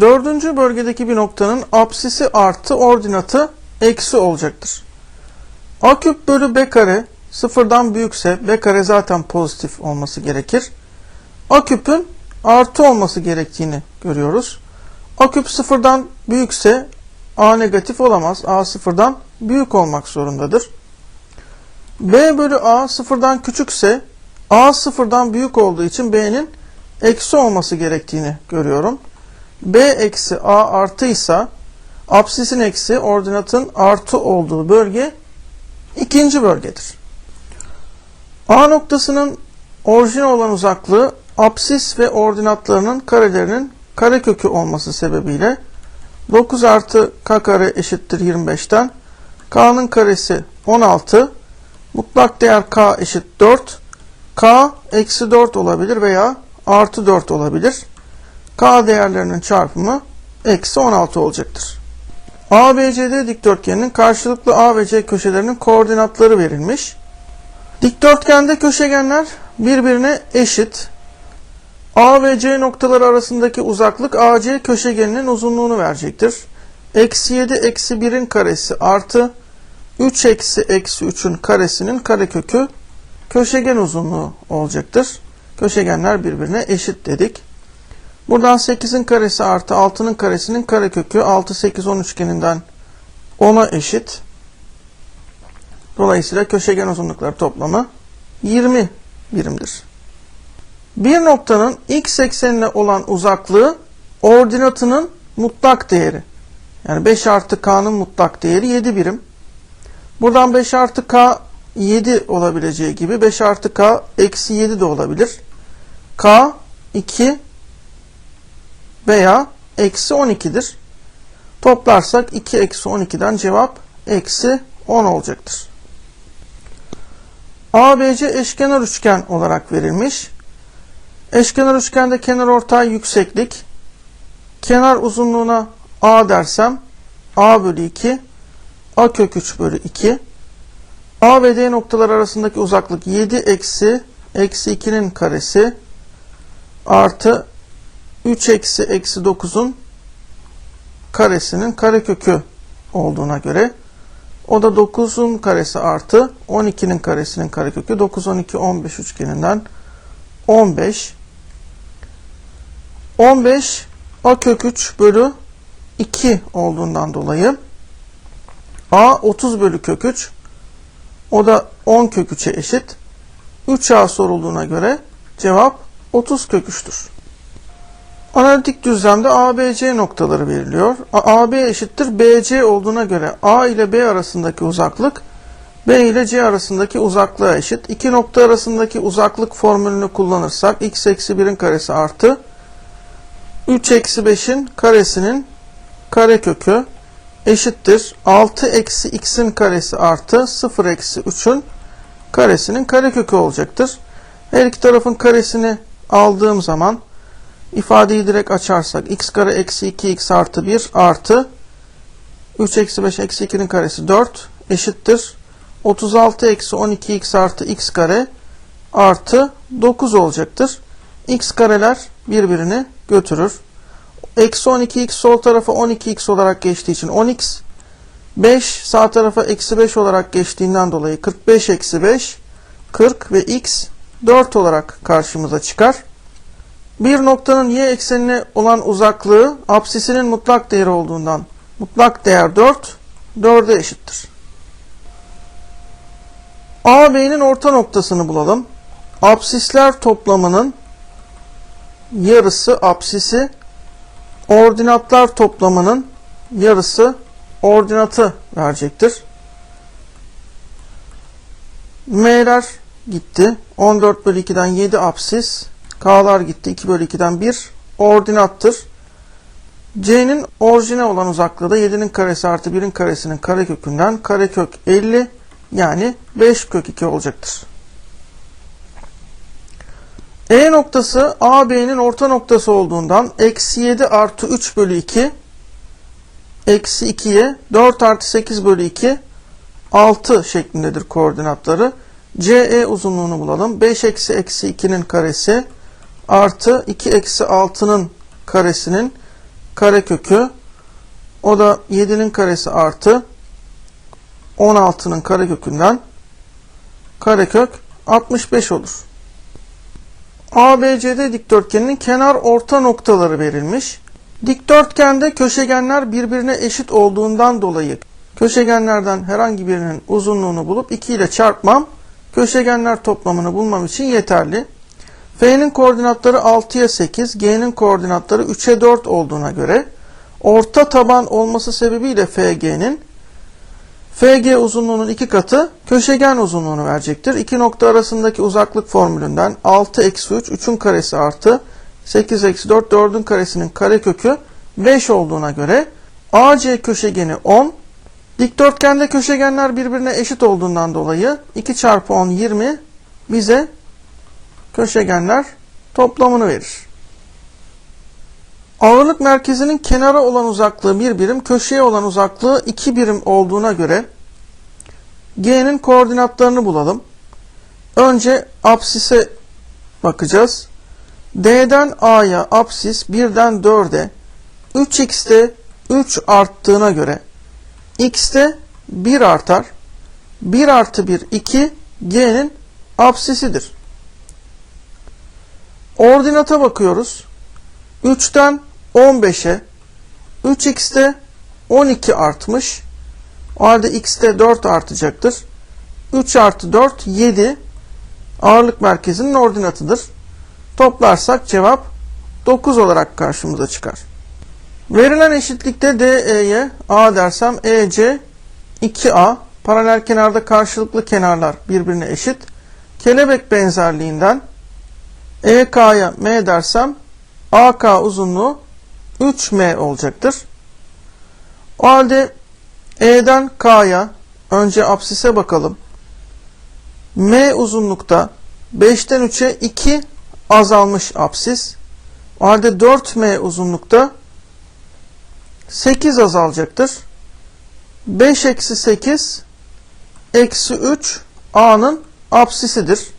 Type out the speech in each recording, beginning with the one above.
Dördüncü bölgedeki bir noktanın apsisi artı ordinatı eksi olacaktır. A küp bölü B kare sıfırdan büyükse B kare zaten pozitif olması gerekir. A küpün artı olması gerektiğini görüyoruz. A küp sıfırdan büyükse A negatif olamaz. A sıfırdan büyük olmak zorundadır. B bölü A sıfırdan küçükse A sıfırdan büyük olduğu için B'nin eksi olması gerektiğini görüyorum. B eksi A artıysa apsisin eksi ordinatın artı olduğu bölge ikinci bölgedir. A noktasının orijine olan uzaklığı apsis ve ordinatlarının karelerinin karekökü olması sebebiyle 9 artı k kare eşittir 25'ten k'nın karesi 16 mutlak değer k eşit 4 k eksi 4 olabilir veya artı 4 olabilir. K değerlerinin çarpımı eksi 16 olacaktır. ABCD dikdörtgeninin karşılıklı A ve C köşelerinin koordinatları verilmiş. Dikdörtgende köşegenler birbirine eşit. A ve C noktaları arasındaki uzaklık AC köşegeninin uzunluğunu verecektir. Eksi 7 eksi 1'in karesi artı 3 eksi eksi 3'ün karesinin karekökü köşegen uzunluğu olacaktır. Köşegenler birbirine eşit dedik. Buradan 8'in karesi artı 6'nın karesinin karekökü 6, 8, 10 üçgeninden 10'a eşit. Dolayısıyla köşegen uzunlukları toplamı 20 birimdir. Bir noktanın x eksenine olan uzaklığı ordinatının mutlak değeri. Yani 5 artı k'nın mutlak değeri 7 birim. Buradan 5 artı k 7 olabileceği gibi 5 artı k eksi 7 de olabilir. k 2 veya eksi 12'dir. Toplarsak 2 eksi 12'den cevap eksi 10 olacaktır. ABC eşkenar üçgen olarak verilmiş. Eşkenar üçgende kenar ortay yükseklik. Kenar uzunluğuna A dersem A bölü 2 A kök 3 bölü 2 A ve D noktalar arasındaki uzaklık 7 eksi eksi 2'nin karesi artı 3 eksi eksi 9'un karesinin karekökü olduğuna göre o da 9'un karesi artı 12'nin karesinin karekökü 9, 12, 15 üçgeninden 15 15 a kök 3 bölü 2 olduğundan dolayı a 30 bölü kök 3 o da 10 kök 3'e eşit. 3a sorulduğuna göre cevap 30 kök 3'tür. Analitik düzlemde ABC noktaları veriliyor. AB eşittir BC olduğuna göre A ile B arasındaki uzaklık B ile C arasındaki uzaklığa eşit. İki nokta arasındaki uzaklık formülünü kullanırsak x eksi 1'in karesi artı 3 eksi 5'in karesinin karekökü eşittir. 6 eksi x'in karesi artı 0 eksi 3'ün karesinin karekökü olacaktır. Her iki tarafın karesini aldığım zaman ifadeyi direkt açarsak x kare eksi 2x artı 1 artı 3 eksi 5 eksi 2'nin karesi 4 eşittir. 36 eksi 12x artı x kare artı 9 olacaktır. x kareler birbirini götürür. Eksi 12x sol tarafa 12x olarak geçtiği için 10x 5 sağ tarafa eksi 5 olarak geçtiğinden dolayı 45 eksi 5 40 ve x 4 olarak karşımıza çıkar. Bir noktanın y eksenine olan uzaklığı apsisinin mutlak değeri olduğundan mutlak değer 4 4'e eşittir. AB'nin orta noktasını bulalım. Apsisler toplamının yarısı apsisi, ordinatlar toplamının yarısı ordinatı verecektir. M'ler gitti. 14 bölü 2'den 7 apsis. K'lar gitti. 2 bölü 2'den 1 ordinattır. C'nin orijine olan uzaklığı da 7'nin karesi artı 1'in karesinin karekökünden karekök 50 yani 5 kök 2 olacaktır. E noktası AB'nin orta noktası olduğundan eksi 7 artı 3 bölü 2 eksi 2'ye 4 artı 8 bölü 2 6 şeklindedir koordinatları. CE uzunluğunu bulalım. 5 eksi eksi 2'nin karesi artı 2 eksi 6'nın karesinin karekökü o da 7'nin karesi artı 16'nın karekökünden karekök 65 olur. ABCD dikdörtgeninin kenar orta noktaları verilmiş. Dikdörtgende köşegenler birbirine eşit olduğundan dolayı köşegenlerden herhangi birinin uzunluğunu bulup 2 ile çarpmam köşegenler toplamını bulmam için yeterli. F'nin koordinatları 6'ya 8, G'nin koordinatları 3'e 4 olduğuna göre orta taban olması sebebiyle FG'nin FG uzunluğunun iki katı köşegen uzunluğunu verecektir. İki nokta arasındaki uzaklık formülünden 6 eksi 3, 3'ün karesi artı 8 eksi 4, 4'ün karesinin karekökü 5 olduğuna göre AC köşegeni 10, dikdörtgende köşegenler birbirine eşit olduğundan dolayı 2 çarpı 10 20 bize köşegenler toplamını verir. Ağırlık merkezinin kenara olan uzaklığı 1 birim, köşeye olan uzaklığı 2 birim olduğuna göre G'nin koordinatlarını bulalım. Önce apsise bakacağız. D'den A'ya apsis 1'den 4'e 3x'te 3 arttığına göre x'te 1 artar. 1 artı 1 2 G'nin apsisidir. Ordinata bakıyoruz. 3'ten 15'e 3x'te 12 artmış. O halde x'te 4 artacaktır. 3 artı 4 7 ağırlık merkezinin ordinatıdır. Toplarsak cevap 9 olarak karşımıza çıkar. Verilen eşitlikte DE'ye A dersem EC 2A paralel kenarda karşılıklı kenarlar birbirine eşit. Kelebek benzerliğinden EK'ya M dersem AK uzunluğu 3M olacaktır. O halde E'den K'ya önce apsise bakalım. M uzunlukta 5'ten 3'e 2 azalmış apsis. O halde 4M uzunlukta 8 azalacaktır. 5 eksi 8 eksi 3 A'nın apsisidir.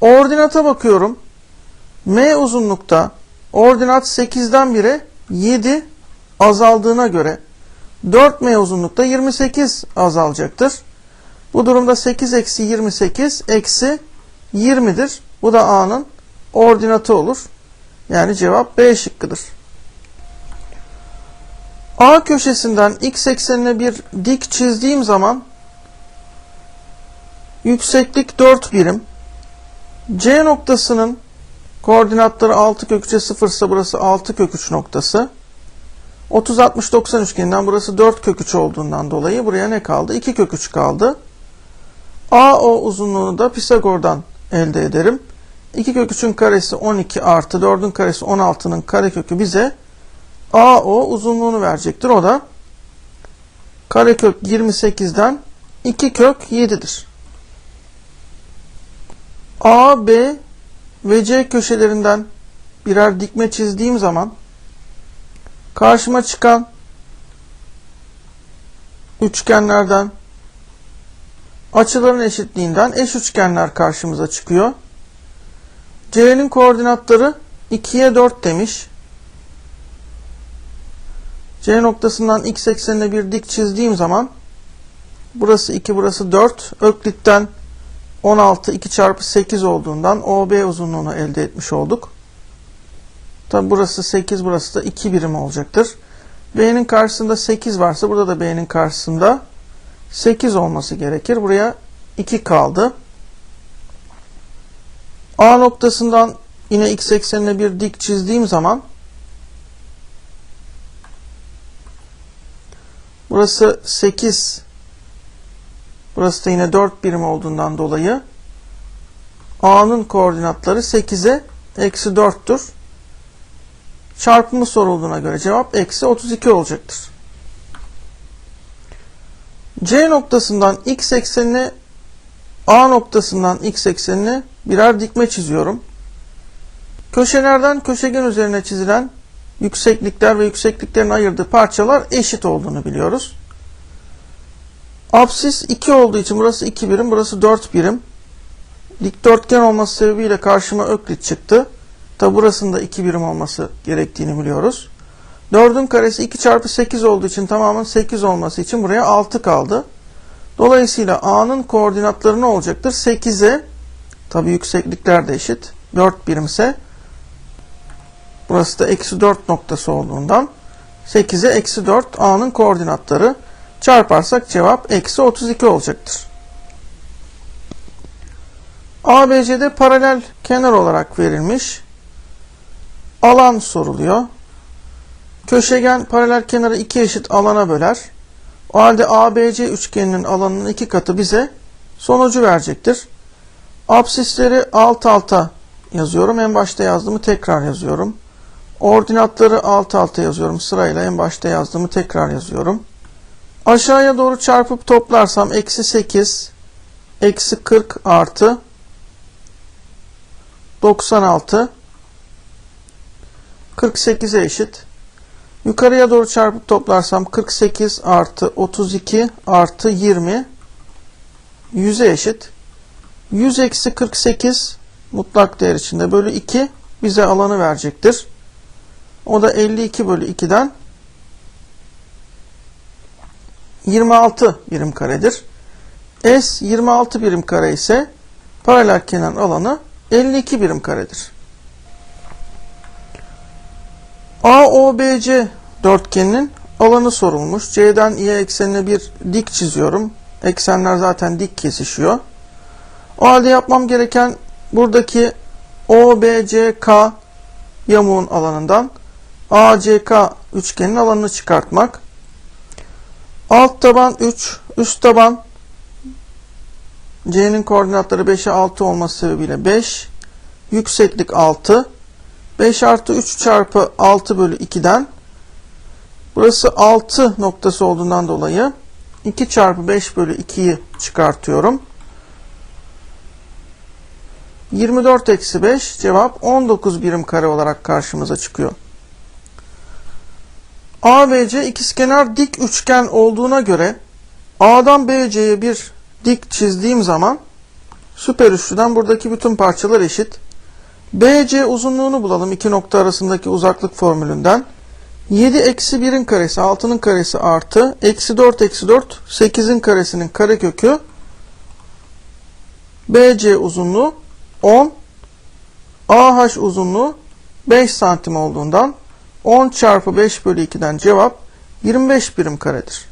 Ordinata bakıyorum. M uzunlukta ordinat 8'den 1'e 7 azaldığına göre 4M uzunlukta 28 azalacaktır. Bu durumda 8 eksi 28 eksi 20'dir. Bu da A'nın ordinatı olur. Yani cevap B şıkkıdır. A köşesinden x eksenine bir dik çizdiğim zaman yükseklik 4 birim. C noktasının koordinatları 6 kök 3'e 0 ise burası 6 kök 3 noktası. 30 60 90 üçgeninden burası 4 kök 3 olduğundan dolayı buraya ne kaldı? 2 kök 3 kaldı. AO uzunluğunu da Pisagor'dan elde ederim. 2 kök 3'ün karesi 12 artı 4'ün karesi 16'nın karekökü bize AO uzunluğunu verecektir. O da karekök 28'den 2 kök 7'dir. A, B ve C köşelerinden birer dikme çizdiğim zaman karşıma çıkan üçgenlerden açıların eşitliğinden eş üçgenler karşımıza çıkıyor. C'nin koordinatları 2'ye 4 demiş. C noktasından x eksenine bir dik çizdiğim zaman burası 2 burası 4 Öklit'ten 16 2 çarpı 8 olduğundan OB uzunluğunu elde etmiş olduk. Tabi burası 8 burası da 2 birim olacaktır. B'nin karşısında 8 varsa burada da B'nin karşısında 8 olması gerekir. Buraya 2 kaldı. A noktasından yine x eksenine bir dik çizdiğim zaman burası 8 burası da yine 4 birim olduğundan dolayı A'nın koordinatları 8'e eksi 4'tür. Çarpımı sorulduğuna göre cevap eksi 32 olacaktır. C noktasından x eksenine A noktasından x eksenine birer dikme çiziyorum. Köşelerden köşegen üzerine çizilen yükseklikler ve yüksekliklerin ayırdığı parçalar eşit olduğunu biliyoruz. Apsis 2 olduğu için burası 2 birim, burası 4 birim. Dikdörtgen olması sebebiyle karşıma öklit çıktı. Tabi burasında 2 birim olması gerektiğini biliyoruz. 4'ün karesi 2 çarpı 8 olduğu için tamamın 8 olması için buraya 6 kaldı. Dolayısıyla A'nın koordinatları ne olacaktır? 8'e tabi yükseklikler de eşit. 4 birimse burası da eksi 4 noktası olduğundan 8'e eksi 4 A'nın koordinatları çarparsak cevap eksi 32 olacaktır. ABC'de paralel kenar olarak verilmiş. Alan soruluyor. Köşegen paralel kenarı iki eşit alana böler. O halde ABC üçgeninin alanının iki katı bize sonucu verecektir. Absisleri alt alta yazıyorum. En başta yazdığımı tekrar yazıyorum. Ordinatları alt alta yazıyorum. Sırayla en başta yazdığımı tekrar yazıyorum. Aşağıya doğru çarpıp toplarsam eksi 8, eksi 40 artı 96 48'e eşit. Yukarıya doğru çarpıp toplarsam 48 artı 32 artı 20 100'e eşit. 100 eksi 48 mutlak değer içinde bölü 2 bize alanı verecektir. O da 52 bölü 2'den 26 birim karedir. S 26 birim kare ise paralel kenar alanı 52 birim karedir. AOBC dörtgeninin alanı sorulmuş. C'den İ'ye eksenine bir dik çiziyorum. Eksenler zaten dik kesişiyor. O halde yapmam gereken buradaki OBCK yamuğun alanından ACK üçgenin alanını çıkartmak. Alt taban 3, üst taban C'nin koordinatları 5'e 6 olması sebebiyle 5, yükseklik 6, 5 artı 3 çarpı 6 bölü 2'den burası 6 noktası olduğundan dolayı 2 çarpı 5 bölü 2'yi çıkartıyorum. 24 eksi 5 cevap 19 birim kare olarak karşımıza çıkıyor. ABC ikizkenar dik üçgen olduğuna göre A'dan BC'ye bir dik çizdiğim zaman süper üçlüden buradaki bütün parçalar eşit. BC uzunluğunu bulalım iki nokta arasındaki uzaklık formülünden. 7 eksi 1'in karesi 6'nın karesi artı eksi 4 eksi 4 8'in karesinin karekökü BC uzunluğu 10 AH uzunluğu 5 santim olduğundan 10 çarpı 5 bölü 2'den cevap 25 birim karedir.